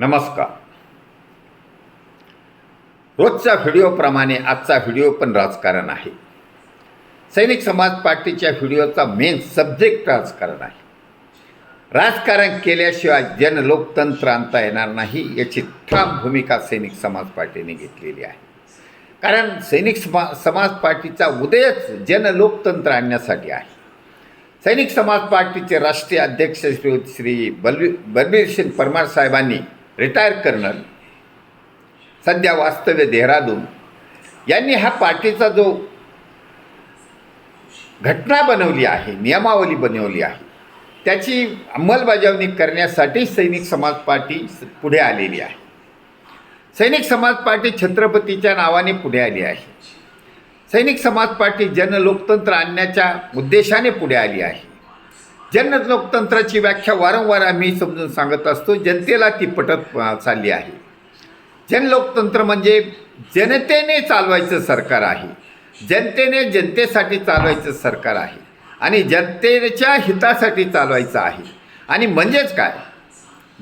नमस्कार. रोजच्या व्हिडिओप्रमाणे आजचा व्हिडिओ पण राजकारण आहे. सैनिक समाज पार्टीच्या व्हिडिओचा मेन सब्जेक्ट राजकारण आहे. राजकारण केल्याशिवाय जनलोकतंत्र आणता येणार नाही याची ठाम भूमिका सैनिक समाज पार्टीने घेतलेली आहे. कारण सैनिक समा समाज पार्टीचा उदयच जनलोकतंत्र आणण्यासाठी आहे. सैनिक समाज पार्टीचे राष्ट्रीय अध्यक्ष श्री श्री बलवी बलबीर सिंग परमार साहेबांनी रिटायर कर्नल सध्या वास्तव्य देहरादून यांनी हा पार्टीचा जो घटना बनवली आहे नियमावली बनवली आहे त्याची अंमलबजावणी करण्यासाठी सैनिक समाज पार्टी पुढे आलेली आहे. सैनिक समाज पार्टी छत्रपतीच्या नावाने पुढे आली आहे. सैनिक समाज पार्टी जनलोकतंत्र आणण्याच्या उद्देशाने पुढे आली आहे. जनलोकतंत्राची व्याख्या वारंवार आम्ही समजून सांगत असतो जनतेला ती पटत चालली आहे. जनलोकतंत्र म्हणजे जनतेने चालवायचं सरकार आहे. जनतेने जनतेसाठी चालवायचं सरकार आहे. आणि जनतेच्या हितासाठी चालवायचं आहे. आणि म्हणजेच काय?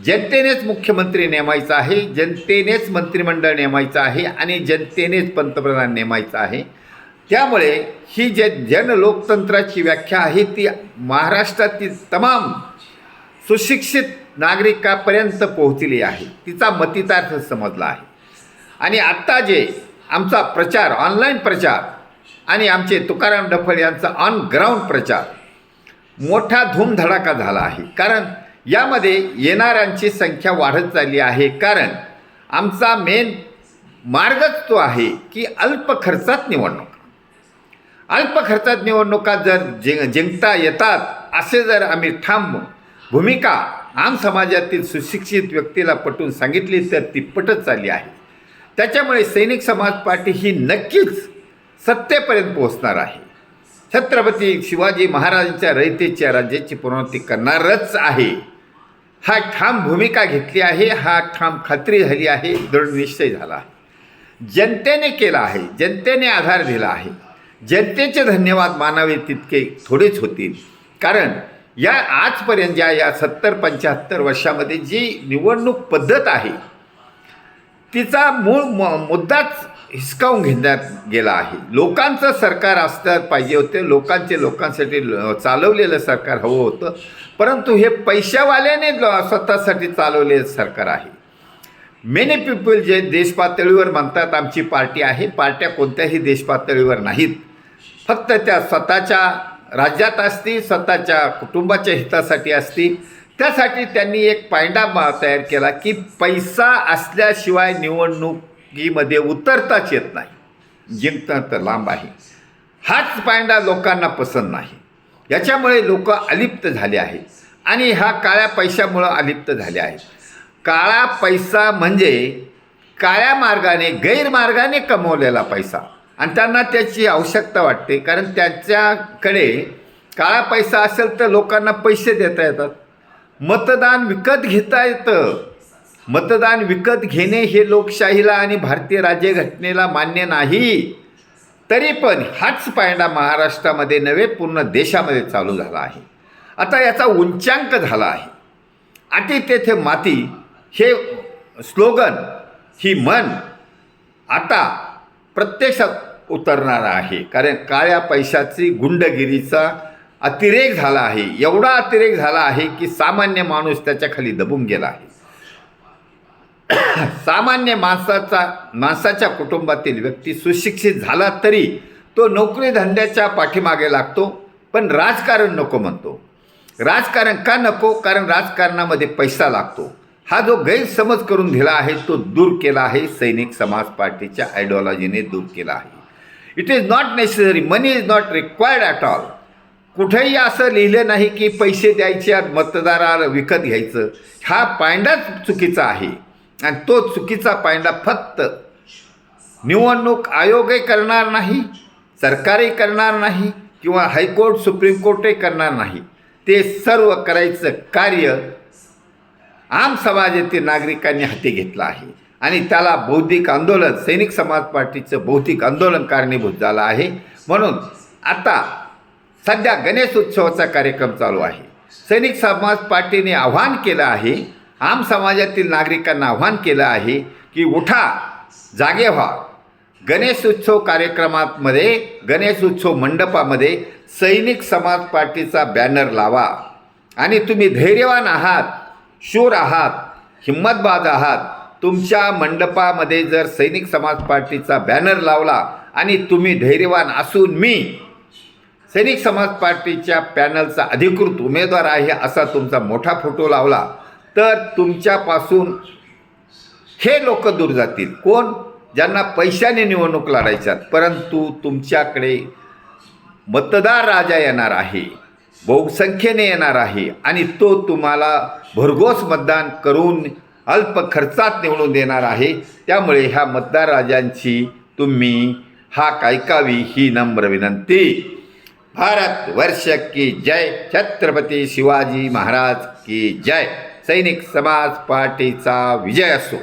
जनतेनेच मुख्यमंत्री नेमायचा आहे जनतेनेच मंत्रिमंडळ नेमायचं आहे आणि जनतेनेच पंतप्रधान नेमायचं आहे. त्यामुळे ही जे जनलोकतंत्राची व्याख्या आहे ती महाराष्ट्रातील तमाम सुशिक्षित नागरिकापर्यंत पोहोचली आहे. तिचा मतितार्थ समजला आहे. आणि आत्ता जे आमचा प्रचार ऑनलाईन प्रचार आणि आमचे तुकाराम डफळ यांचा ऑन ग्राउंड प्रचार मोठा धूमधडाका झाला आहे. कारण यामध्ये येणाऱ्यांची संख्या वाढत चालली आहे. कारण आमचा मेन मार्गच तो आहे की अल्प खर्चात निवडणूक. अल्प खर्चात निवडणुका जर जिं जिंकता येतात असे जर आम्ही ठाम भूमिका आम समाजातील सुशिक्षित व्यक्तीला पटवून सांगितली तर ती पटत चालली आहे. त्याच्यामुळे सैनिक समाज पार्टी ही नक्कीच सत्तेपर्यंत पोहोचणार आहे. छत्रपती शिवाजी महाराजांच्या रयतेच्या राज्याची पुनरावृत्ती करणारच आहे. हा ठाम भूमिका घेतली आहे हा ठाम खात्री झाली आहे दृढ निश्चय झाला आहे. जनतेने केला आहे जनतेने आधार दिला आहे. जनतेचे धन्यवाद मानावे तितके थोडेच होतील. कारण या आजपर्यंत ज्या या सत्तर पंच्याहत्तर वर्षामध्ये जी निवडणूक पद्धत आहे तिचा मूळ म मुद्दाच हिसकावून घेण्यात गेला आहे. लोकांचं सरकार असलं पाहिजे होते लोकांचे लोकांसाठी चालवलेलं सरकार हवं होतं परंतु हे पैशावाल्याने स्वतःसाठी चालवलेलं सरकार आहे. मेनी पीपल जे देशपातळीवर म्हणतात आमची पार्टी आहे पार्ट्या कोणत्याही देशपातळीवर नाहीत. फक्त त्या स्वतःच्या राज्यात असतील स्वतःच्या कुटुंबाच्या हितासाठी असतील त्यासाठी त्यांनी एक पायंडा तयार केला की पैसा असल्याशिवाय निवडणुकीमध्ये उतरताच येत नाही. जिंकणं तर लांब आहे. हाच पायंडा लोकांना पसंत नाही. याच्यामुळे लोक अलिप्त झाले आहेत आणि हा काळ्या पैशामुळं अलिप्त झाले आहेत. काळा पैसा म्हणजे काळ्या मार्गाने गैरमार्गाने कमवलेला पैसा. आणि त्यांना त्याची आवश्यकता वाटते. कारण त्यांच्याकडे काळा पैसा असेल तर लोकांना पैसे देता येतात. मतदान विकत घेता येतं. मतदान विकत घेणे हे लोकशाहीला आणि भारतीय राज्यघटनेला मान्य नाही. तरी पण हाच पायंडा महाराष्ट्रामध्ये नव्हे पूर्ण देशामध्ये चालू झाला आहे. आता याचा उंचांक झाला आहे. अति तेथे माती हे स्लोगन ही मन आता प्रत्यक्षात उतरणार आहे. कारण काळ्या पैशाची गुंडगिरीचा अतिरेक झाला आहे. एवढा अतिरेक झाला आहे की सामान्य माणूस त्याच्याखाली दबून गेला आहे. सामान्य माणसाचा माणसाच्या कुटुंबातील व्यक्ती सुशिक्षित झाला तरी तो नोकरी धंद्याच्या पाठीमागे लागतो पण राजकारण नको म्हणतो. राजकारण का नको? कारण राजकारणामध्ये पैसा लागतो. हा जो गैरसमज करून दिला आहे तो दूर केला आहे. सैनिक समाज पार्टीच्या आयडिओलॉजीने दूर केला आहे. It is not necessary money is not required at all कुठेही असं लिहिलं नाही की पैसे द्यायचे आणि मतदाराला विकत घ्यायचं. हा पायंडाच चुकीचा आहे. आणि तो चुकीचा पायंडा फक्त निवडणूक आयोगही करणार नाही सरकारही करणार नाही किंवा हायकोर्ट सुप्रीम कोर्टही करणार नाही. ते सर्व करायचं कार्य आम समाजातील नागरिकांनी हाती घेतलं आहे. आणि त्याला बौद्धिक आंदोलन सैनिक समाज पार्टीचं बौद्धिक आंदोलन कारणीभूत झालं आहे. म्हणून आता सध्या गणेश उत्सवाचा कार्यक्रम चालू आहे. सैनिक समाज पार्टीने आव्हान केलं आहे आम समाजातील नागरिकांना आव्हान केलं आहे की उठा जागे व्हा. गणेश उत्सव कार्यक्रमामध्ये गणेश उत्सव मंडपामध्ये सैनिक समाज पार्टीचा बॅनर लावा. आणि तुम्ही धैर्यवान आहात शूर आहात हिंमतबाज आहात तुमच्या मंडपामध्ये जर सैनिक समाज पार्टीचा बॅनर लावला आणि तुम्ही धैर्यवान असून मी सैनिक समाज पार्टीच्या पॅनलचा अधिकृत उमेदवार आहे असा तुमचा मोठा फोटो लावला तर तुमच्यापासून हे लोक दूर जातील. कोण? ज्यांना पैशाने निवडणूक लढायच्यात परंतु तुमच्याकडे मतदार राजा येणार आहे बहुसंख्येने येणार आहे आणि तो तुम्हाला भरघोस मतदान करून अल्प खर्चात निवडून देणार आहे. त्यामुळे ह्या मतदार राजांची तुम्ही हाक ऐकावी ही नम्र विनंती. भारत वर्ष की जय. छत्रपती शिवाजी महाराज की जय. सैनिक समाज पार्टीचा विजय असो.